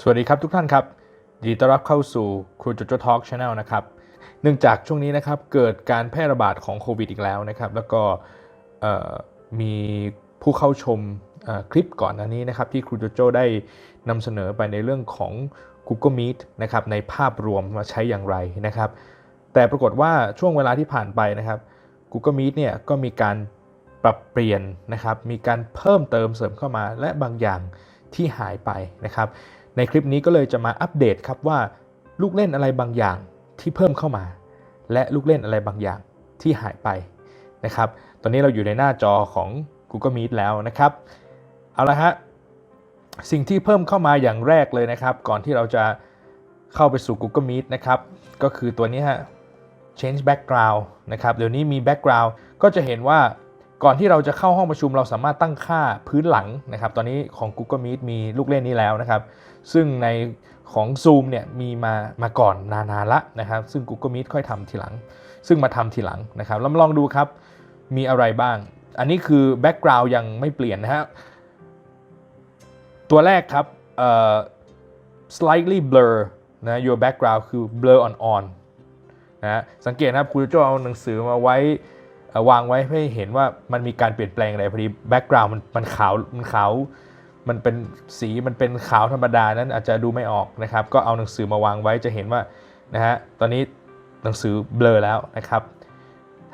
สวัสดีครับทุกท่านครับยินดีต้อนรับเข้าสู่ครูจุดทอล์กชาแนลนะครับ เนื่องจากช่วงนี้นะครับเกิดการแพร่ระบาดของโควิดอีกแล้วนะครับ แล้วก็มีผู้เข้าชมคลิปก่อนหน้านี้นะครับ ที่ครูโจโจได้นำเสนอไปในเรื่องของ Google Meet นะครับในภาพรวมว่าใช้อย่างไรนะครับ แต่ปรากฏว่าช่วงเวลาที่ผ่านไปนะครับ Google Meet เนี่ยก็มีการปรับเปลี่ยนนะครับ มีการเพิ่มเติมเสริมเข้ามาและบางอย่างที่หายไปนะครับ ในคลิปนี้ก็เลยจะมาอัปเดตครับว่าลูกเล่นอะไรบางอย่างที่เพิ่มเข้ามา และลูกเล่นอะไรบางอย่างที่หายไปนะครับ ตอนนี้เราอยู่ในหน้าจอของ Google Meet แล้วนะครับ เอาละฮะ สิ่งที่เพิ่มเข้ามาอย่างแรกเลยนะครับ ก่อนที่เราจะเข้าไปสู่ Google Meet นะครับ ก็คือตัวนี้ฮะ change background นะครับ เดี๋ยวนี้มี background ก็จะเห็นว่า ก่อนที่เราจะเข้าห้องประชุมเราสามารถตั้งค่าพื้นหลังนะครับ ตอนนี้ของ Google Meet มีลูกเล่นนี้แล้วนะครับ ซึ่งในของ Zoom เนี่ยมีมามาก่อนนานๆละนะครับ ซึ่ง Google Meet ค่อยทำทีหลัง ซึ่งมาทำทีหลังนะครับเรามาลองดูครับ มีอะไรบ้าง อันนี้คือ background ยังไม่เปลี่ยนนะฮะ ตัวแรกครับเอ่อ slightly blur นะ your background คือ blur on on นะฮะสังเกตนะครับครูโจเอาหนังสือมาไว้ วางไว้ให้เห็นว่ามันมีการเปลี่ยนแปลงอะไรพอดี background มันมันขาวมันขาวมันเป็นสีมันเป็นขาวธรรมดานั้นอาจจะดูไม่ออกนะครับ ก็เอาหนังสือมาวางไว้จะเห็นว่านะฮะตอนนี้หนังสือเบลอแล้วนะครับ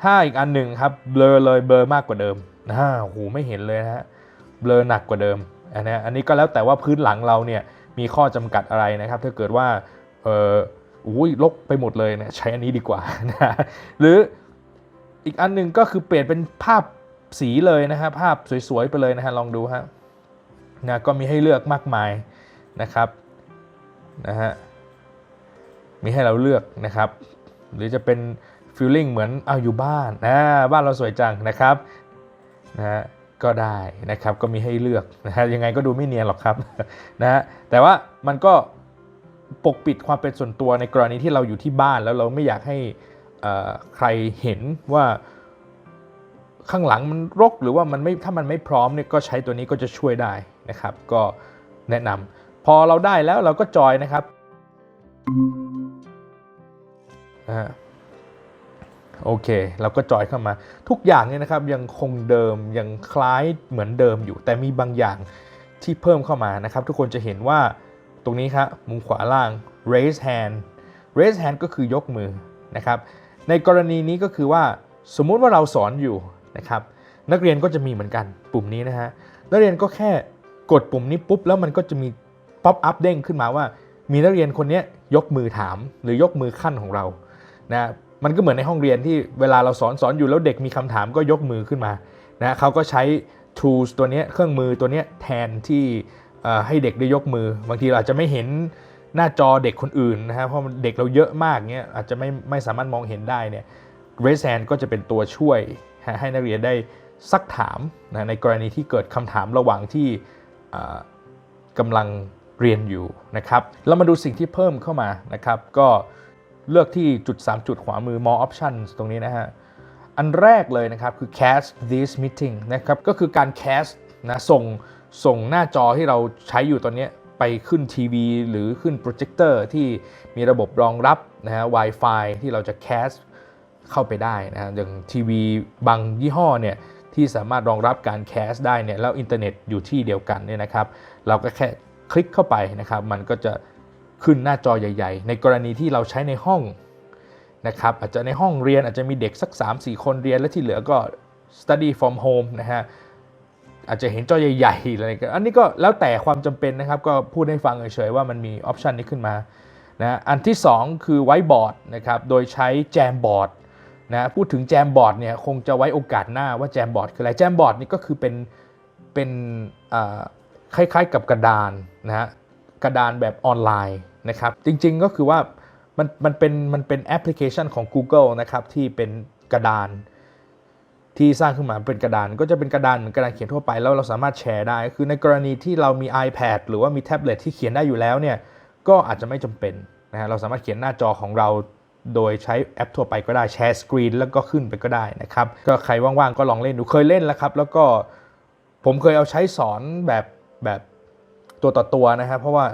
ถ้าอีกอันหนึ่งครับเบลอเลยเบลอมากกว่าเดิมนะฮะโอ้โหไม่เห็นเลยนะฮะเบลอหนักกว่าเดิมอันนี้อันนี้ก็แล้วแต่ว่าพื้นหลังเราเนี่ยมีข้อจำกัดอะไรนะครับ ถ้าเกิดว่าเอออุ้ยลกไปหมดเลยเนี่ยใช้อันนี้ดีกว่านะหรือ อีกอันหนึ่งก็คือเปลี่ยนเป็นภาพสีเลยนะฮะภาพสวยๆไปเลยนะฮะลองดูฮะนะก็มีให้เลือกมากมายนะครับนะฮะมีให้เราเลือกนะครับ หรือจะเป็นฟีลลิ่งเหมือนเอาอยู่บ้านนะบ้านเราสวยจังนะครับนะฮะก็ได้นะครับก็มีให้เลือกนะฮะยังไงก็ดูไม่เนียนหรอกครับนะฮะแต่ว่ามันก็ปกปิดความเป็นส่วนตัวในกรณีที่เราอยู่ที่บ้านแล้วเราไม่อยากให้ ใครเห็นว่าข้างหลังมันรกหรือว่ามันไม่ถ้ามันไม่พร้อมเนี่ยก็ใช้ตัวนี้ก็จะช่วยได้นะครับ ก็แนะนำพอเราได้แล้วเราก็จอยนะครับโอเค เราก็จอยเข้ามา ทุกอย่างเนี่ยนะครับยังคงเดิมยังคล้ายเหมือนเดิมอยู่ แต่มีบางอย่างที่เพิ่มเข้ามานะครับ ทุกคนจะเห็นว่าตรงนี้ครับมุมขวาล่าง raise hand raise hand ก็คือยกมือนะครับ ในกรณีนี้ก็คือว่าสมมุติว่าเราสอนอยู่นะครับนักเรียนก็จะมีเหมือนกันปุ่มนี้นะฮะนักเรียนก็แค่กดปุ่มนี้ปุ๊บแล้วมันก็จะมีป๊อปอัพเด้งขึ้นมาว่า มีนักเรียนคนนี้ยกมือถามหรือยกมือขั้นของเรานะมันก็เหมือนในห้องเรียนที่เวลาเราสอนสอนอยู่แล้วเด็กมีคำถามก็ยกมือขึ้นมานะเขาก็ใช้ tools ตัวนี้เครื่องมือตัวนี้แทนที่ให้เด็กได้ยกมือ บางทีเราอาจจะไม่เห็น หน้าจอเด็กคนอื่นนะฮะเพราะเด็กเราเยอะมากเนี้ยอาจจะไม่ไม่สามารถมองเห็นได้เนี่ย raise hand ก็จะเป็นตัวช่วยให้นักเรียนได้ซักถามนะในกรณีที่เกิดคำถามระหว่างที่กำลังเรียนอยู่นะครับเรามาดูสิ่งที่เพิ่มเข้ามานะครับ ก็เลือกที่จุด 3 จุดขวามือ more options ตรงนี้นะฮะ อันแรกเลยนะครับคือ cast this meeting นะครับ ก็คือการ cast นะส่งส่งหน้าจอที่เราใช้อยู่ตอนนี้ ไปขึ้นทีวี หรือขึ้นโปรเจคเตอร์ที่มีระบบรองรับนะฮะ Wi-Fi ที่เราจะ cast เข้าไปได้นะฮะอย่างทีวีบางยี่ห้อเนี่ยที่สามารถรองรับการแคสได้เนี่ยแล้วอินเทอร์เน็ตอยู่ที่เดียวกันเนี่ยนะครับ เราก็แค่คลิกเข้าไปนะครับ มันก็จะขึ้นหน้าจอใหญ่ ๆ ในกรณีที่เราใช้ในห้องนะครับอาจจะในห้องเรียนอาจจะมีเด็กสัก 3-4 คนเรียนแล้วที่เหลือก็ study from home นะฮะ อาจจะเห็นจอใหญ่ๆอะไรกันอันนี้ก็แล้วแต่ความจำเป็นนะครับ ก็พูดให้ฟังเฉยๆว่ามันมีออปชันนี้ขึ้นมานะอันที่ 2 คือไวบอร์ดนะครับโดยใช้แจมบอร์ดนะพูดถึงแจมบอร์ดเนี่ยคงจะไว้โอกาสหน้าว่าแจมบอร์ดคืออะไรแจมบอร์ดนี่ก็คือเป็นเป็นคล้ายๆกับกระดานนะฮะกระดานแบบออนไลน์นะครับจริงๆก็คือว่ามันมันเป็นมันเป็นแอปพลิเคชันของ Google นะครับที่เป็นกระดาน ที่สร้างขึ้นมาเป็นกระดานก็จะเป็นกระดานเหมือนกระดานเขียนทั่วไปแล้วเราสามารถแชร์ได้ คือในกรณีที่เรามี iPad หรือว่ามีแท็บเล็ตที่เขียนได้อยู่แล้วเนี่ยก็อาจจะไม่จำเป็นนะฮะเราสามารถเขียนหน้าจอของเราโดยใช้แอปทั่วไปก็ได้แชร์สกรีนแล้วก็ขึ้นไปก็ได้นะครับก็ใครว่างๆก็ลองเล่นดูเคยเล่นแล้วครับแล้วก็ผมเคยเอาใช้สอนแบบแบบตัวต่อตัวนะครับเพราะว่า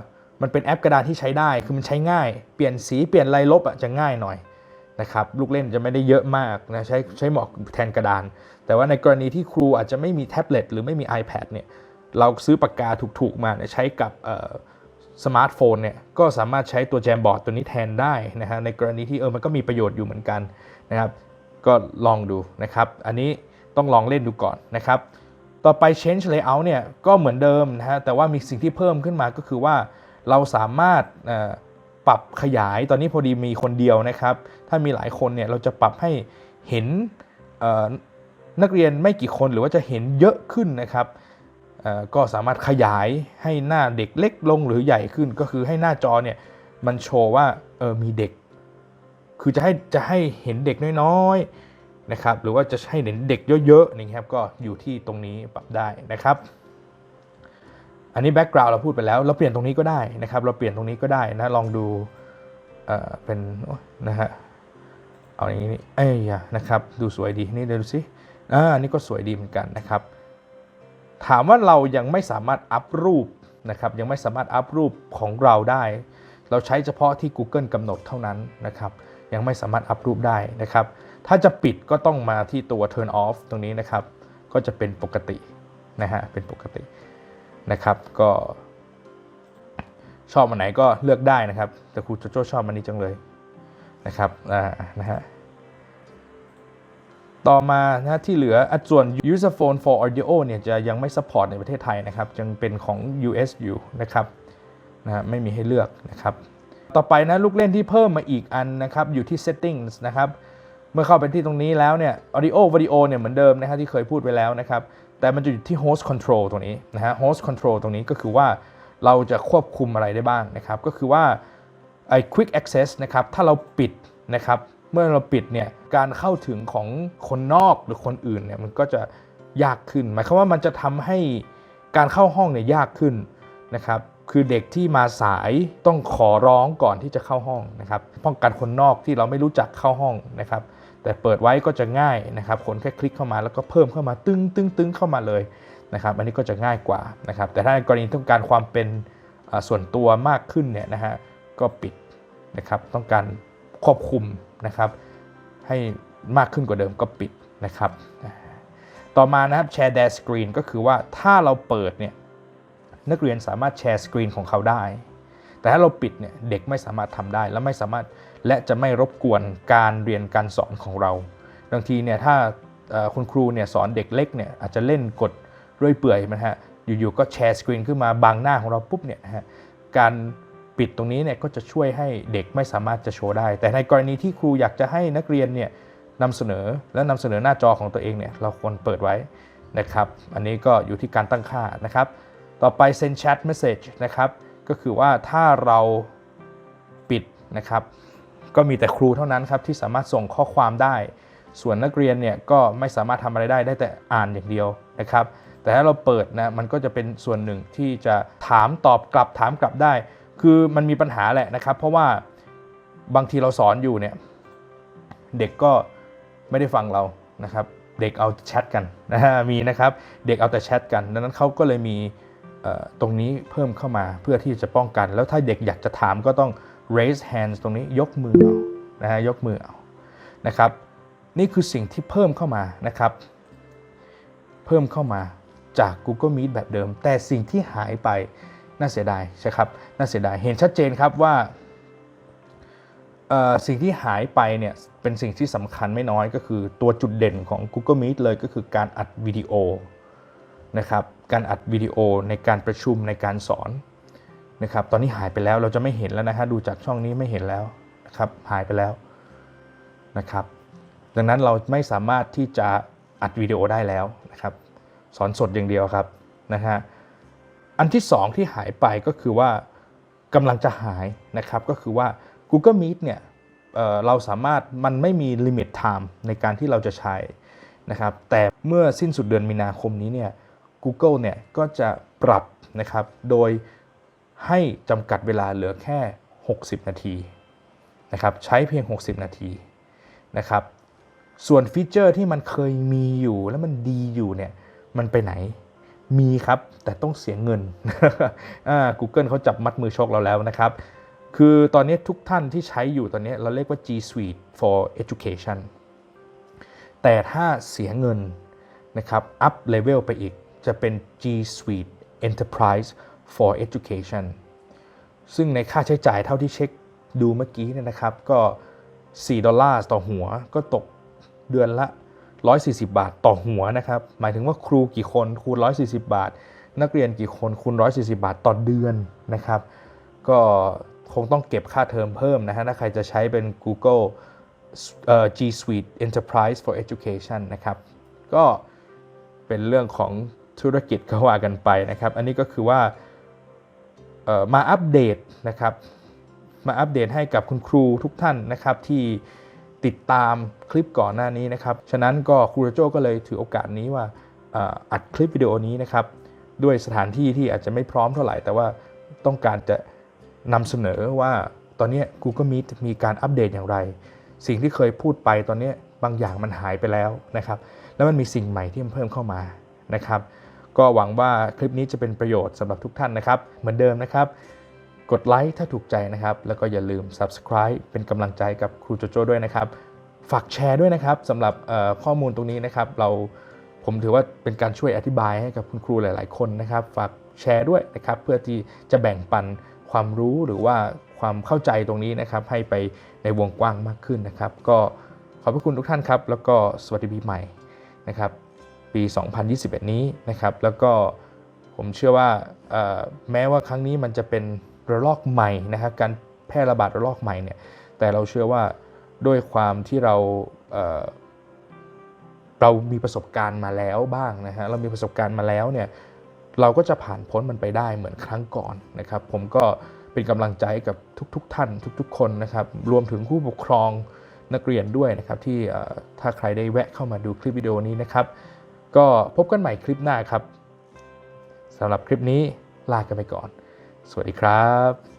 มันเป็นแอปกระดานที่ใช้ได้คือมันใช้ง่าย เปลี่ยนสีเปลี่ยนลายลบอะจะง่ายหน่อย นะครับลูกเล่นจะไม่ได้เยอะมากนะใช้ใช้เหมาะแทนกระดาน แต่ว่าในกรณีที่ครูอาจจะไม่มีแท็บเล็ตหรือไม่มี iPad เนี่ยเราซื้อปากกาถูกๆมาใช้กับสมาร์ทโฟนเนี่ยก็สามารถใช้ตัวแจมบอร์ดตัวนี้แทนได้นะฮะในกรณีที่เออมันก็มีประโยชน์อยู่เหมือนกันนะครับก็ลองดูนะครับอันนี้ต้องลองเล่นดูก่อนนะครับต่อไป change layout เนี่ยก็เหมือนเดิมนะฮะแต่ว่ามีสิ่งที่เพิ่มขึ้นมาก็คือว่าเราสามารถ ปรับขยายตอนนี้พอดีมีคนเดียวนะครับ ถ้ามีหลายคนเนี่ยเราจะปรับให้เห็นนักเรียนไม่กี่คนหรือว่าจะเห็นเยอะขึ้นนะครับก็สามารถขยายให้หน้าเด็กเล็กลงหรือใหญ่ขึ้น ก็คือให้หน้าจอเนี่ยมันโชว์ว่าเออมีเด็ก คือจะให้จะให้เห็นเด็กน้อยๆนะครับหรือว่าจะให้เห็นเด็กเยอะๆนะครับก็อยู่ที่ตรงนี้ปรับได้นะครับ อันนี้แบ็กกราวด์เราพูดไปแล้ว เราเปลี่ยนตรงนี้ก็ได้นะครับ เราเปลี่ยนตรงนี้ก็ได้นะลองดูเอ่อเป็นนะฮะเอาอย่างนี้นี่เอ้ยนะครับดูสวยดีนี่เดี๋ยวดูสิอ่านนี้ก็สวยดีเหมือนกันนะครับ ถามว่าเรายังไม่สามารถอัพรูปนะครับยังไม่สามารถอัพรูปของเราได้ เราใช้เฉพาะที่ Google กำหนดเท่านั้นนะครับ ยังไม่สามารถอัพรูปได้นะครับ ถ้าจะปิดก็ต้องมาที่ตัว turn off ตรงนี้นะครับ ก็จะเป็นปกตินะฮะเป็นปกติ นะครับ ก็ ชอบอันไหนก็เลือกได้นะครับ แต่ครูโจโจ้ชอบอันนี้จังเลยนะครับอ่านะฮะต่อมานะที่เหลืออะส่วน user phone for audio เนี่ยจะยังไม่ support ในประเทศไทยนะครับยังเป็นของ US อยู่นะครับนะฮะไม่มีให้เลือกนะครับ ต่อไปนะลูกเล่นที่เพิ่มมาอีกอันนะครับ อยู่ที่ settings นะครับ เมื่อเข้าไปที่ตรงนี้แล้วเนี่ย audio video เนี่ยเหมือนเดิมนะฮะที่เคยพูดไปแล้วนะครับ แต่มันจะอยู่ที่ host control ตรงนี้นะฮะ host control ตรงนี้ก็คือว่าเราจะควบคุมอะไรได้บ้างนะครับ ก็คือว่าไอ้ quick access นะครับ ถ้าเราปิดนะครับ เมื่อเราปิดเนี่ย การเข้าถึงของคนนอกหรือคนอื่นเนี่ย มันก็จะยากขึ้น หมายความว่ามันจะทำให้การเข้าห้องเนี่ยยากขึ้นนะครับ คือเด็กที่มาสายต้องขอร้องก่อนที่จะเข้าห้องนะครับ ป้องกันคนนอกที่เราไม่รู้จักเข้าห้องนะครับ แต่เปิดไว้ก็จะง่ายนะครับคนแค่คลิกเข้ามาแล้วก็เพิ่มเข้ามาตึ้งตึ้งตึ้งเข้ามาเลยนะครับอันนี้ก็จะง่ายกว่านะครับแต่ถ้ากรณีต้องการความเป็นส่วนตัวมากขึ้นเนี่ยนะฮะก็ปิดนะครับต้องการควบคุมนะครับให้มากขึ้นกว่าเดิมก็ปิดนะครับต่อมานะครับแชร์ Dare Screen ก็คือว่าถ้าเราเปิดเนี่ยนักเรียนสามารถแชร์สกรีนของเขาได้ แต่ถ้าเราปิดเนี่ยเด็กไม่สามารถทำได้และไม่สามารถ และจะไม่รบกวนการเรียนการสอนของเรา บางทีเนี่ยถ้าคุณครูเนี่ยสอนเด็กเล็กเนี่ยอาจจะเล่นกดเรื่อยเปื่อยนะฮะอยู่ๆก็แชร์สกรีนขึ้นมาบังหน้าของเราปุ๊บเนี่ยฮะการปิดตรงนี้เนี่ยก็จะช่วยให้เด็กไม่สามารถจะโชว์ได้ แต่ในกรณีที่ครูอยากจะให้นักเรียนเนี่ยนำเสนอและนำเสนอหน้าจอของตัวเองเนี่ยเราควรเปิดไว้นะครับอันนี้ก็อยู่ที่การตั้งค่านะครับต่อไป send chat message นะครับก็คือว่าถ้าเราปิดนะครับ ก็มีแต่ครูเท่านั้นครับที่สามารถส่งข้อความได้ ส่วนนักเรียนเนี่ยก็ไม่สามารถทำอะไรได้ได้แต่อ่านอย่างเดียวนะครับ แต่ถ้าเราเปิดนะมันก็จะเป็นส่วนหนึ่งที่จะถามตอบกลับถามกลับได้ คือมันมีปัญหาแหละนะครับ เพราะว่าบางทีเราสอนอยู่เนี่ยเด็กก็ไม่ได้ฟังเรานะครับ เด็กเอาแชทกันนะฮะมีนะครับเด็กเอาแต่แชทกันดังนั้นเขาก็เลยมีตรงนี้เพิ่มเข้ามาเพื่อที่จะป้องกัน แล้วถ้าเด็กอยากจะถามก็ต้อง raise hands ตรงนี้ยกมือเอานะฮะยกมือเอานะครับ นี่คือสิ่งที่เพิ่มเข้ามานะครับ เพิ่มเข้ามาจาก Google Meet แบบเดิม แต่สิ่งที่หายไปน่าเสียดายใช่ครับน่าเสียดายเห็นชัดเจนครับว่าสิ่งที่หายไปเนี่ยเป็นสิ่งที่สำคัญไม่น้อยก็คือตัวจุดเด่นของ Google Meet เลยก็คือการอัดวิดีโอนะครับการอัดวิดีโอในการประชุมในการสอน นะครับตอนนี้หายไปแล้วเราจะไม่เห็นแล้วนะฮะดูจากช่องนี้ไม่เห็นแล้วนะครับหายไปแล้วนะครับ ดังนั้นเราไม่สามารถที่จะอัดวิดีโอได้แล้วนะครับ สอนสดอย่างเดียวครับนะฮะอันที่สองที่หายไปก็คือว่ากำลังจะหายนะครับ ก็คือว่า Google Meet เนี่ยเเราสามารถมันไม่มี limit time ในการที่เราจะใช้นะครับ แต่เมื่อสิ้นสุดเดือนมีนาคมนี้เนี่ย Google เนี่ยก็จะปรับนะครับโดย ให้จำกัดเวลาเหลือแค่ 60 นาทีนะครับใช้เพียง 60 นาทีนะครับส่วนฟีเจอร์ที่มันเคยมีอยู่แล้วมันดีอยู่เนี่ยมันไปไหนมีครับ แต่ต้องเสียเงินอ่า Google เขาจับมัดมือชกเราแล้วนะครับ คือตอนนี้ทุกท่านที่ใช้อยู่ตอนนี้เราเรียกว่า G Suite for Education แต่ถ้าเสียเงินนะครับ up level ไปอีกจะเป็น G Suite Enterprise for Education ซึ่งในค่าใช้จ่ายเท่าที่เช็คดูเมื่อกี้เนี่ยนะครับ ก็ 4 ดอลลาร์ต่อหัวก็ตกเดือนละ 140 บาทต่อหัวนะครับ หมายถึงว่าครูกี่คนคูณ 140 บาท นักเรียนกี่คนคูณ 140 บาทต่อเดือนนะครับ ก็คงต้องเก็บค่าเทอมเพิ่มนะฮะถ้าใครจะใช้เป็น Google G Suite Enterprise for Education นะครับ ก็เป็นเรื่องของธุรกิจก็ว่ากันไปนะครับ อันนี้ก็คือว่า มาอัปเดตนะครับ มาอัปเดตให้กับคุณครูทุกท่านนะครับที่ติดตามคลิปก่อนหน้านี้นะครับ ฉะนั้นก็ครูโจก็เลยถือโอกาสนี้ว่าอัดคลิปวิดีโอนี้นะครับ ด้วยสถานที่ที่อาจจะไม่พร้อมเท่าไหร่ แต่ว่าต้องการจะนำเสนอว่าตอนนี้ Google Meet มีการอัปเดตอย่างไร สิ่งที่เคยพูดไปตอนนี้บางอย่างมันหายไปแล้วนะครับ แล้วมันมีสิ่งใหม่ที่มันเพิ่มเข้ามานะครับ ก็หวังว่าคลิปนี้จะเป็นประโยชน์สำหรับทุกท่านนะครับ เหมือนเดิมนะครับ กดไลค์ถ้าถูกใจนะครับ แล้วก็อย่าลืม Subscribe เป็นกำลังใจกับครูโจโจ้ด้วยนะครับ ฝากแชร์ด้วยนะครับสำหรับข้อมูลตรงนี้นะครับ เราผมถือว่าเป็นการช่วยอธิบายให้กับคุณครูหลาย ๆ คนนะครับ ฝากแชร์ด้วยนะครับ เพื่อที่จะแบ่งปันความรู้หรือว่าความเข้าใจตรงนี้นะครับ ให้ไปในวงกว้างมากขึ้นนะครับ ก็ขอบพระคุณทุกท่านครับ แล้วก็สวัสดีปีใหม่นะครับ 2021 นี้นะครับ แล้วก็ผมเชื่อว่าแม้ว่าครั้งนี้มันจะเป็นระลอกใหม่นะครับการแพร่ระบาดระลอกใหม่เนี่ยแต่เราเชื่อว่าด้วยความที่เราเเรามีประสบการณ์มาแล้วบ้างนะฮะเรามีประสบการณ์มาแล้วเนี่ยเราก็จะผ่านพ้นมันไปได้เหมือนครั้งก่อนนะครับ ผมก็เป็นกำลังใจกับทุกๆทท่านทุก ๆ คนนะครับ รวมถึงผู้ปกครองนักเรียนด้วยนะครับที่ถ้าใครได้แวะเข้ามาดูคลิปวิดีโอนี้นะครับ ก็พบกันใหม่คลิปหน้าครับสำหรับคลิปนี้ลากันไปก่อน สวัสดีครับ